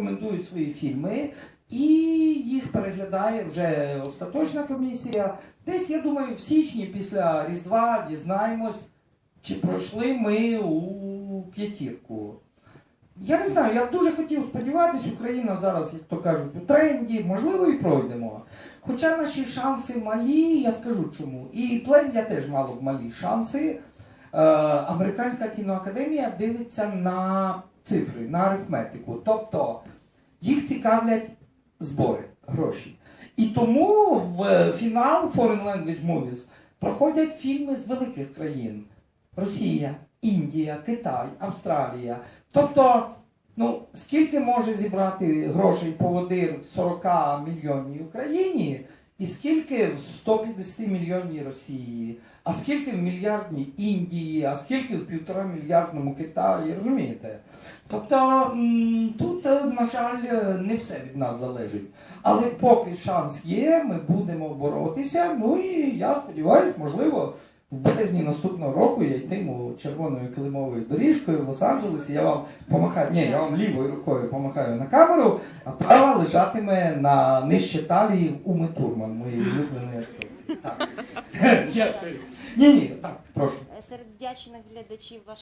рекомендують свої фільми, і їх переглядає вже остаточна комісія. Десь, я думаю, в січні після Різдва дізнаємось, чи пройшли ми у п'ятірку. Я не знаю, я дуже хотів сподіватися, Україна зараз, як то кажуть, у тренді, можливо, і пройдемо. Хоча наші шанси малі, я скажу чому. І плем'я теж мало б малі шанси. Е, Американська кіноакадемія дивиться на цифри, на арифметику. Тобто їх цікавлять збори, гроші. І тому в фінал Foreign Language Movies проходять фільми з великих країн: Росія, Індія, Китай, Австралія. Тобто, ну, скільки може зібрати грошей поводир в 40 мільйонній Україні, і скільки в 150 мільйонній Росії, а скільки в мільярдній Індії, а скільки в півтора мільярдному Китаї, розумієте? Тобто тут, е, на жаль, е, не все від нас залежить. Але поки шанс є, ми будемо боротися. Ну і я сподіваюся, можливо, в березні наступного року я йтиму червоною килимовою доріжкою в Лос-Анджелесі. Я вам помахаю, ні, я вам лівою рукою помахаю на камеру, а права лежатиме на нижче талії у Турман, моєї улюбленої акторки. Так. Ні, ні, так, прошу. Серед вдячних глядачів ваш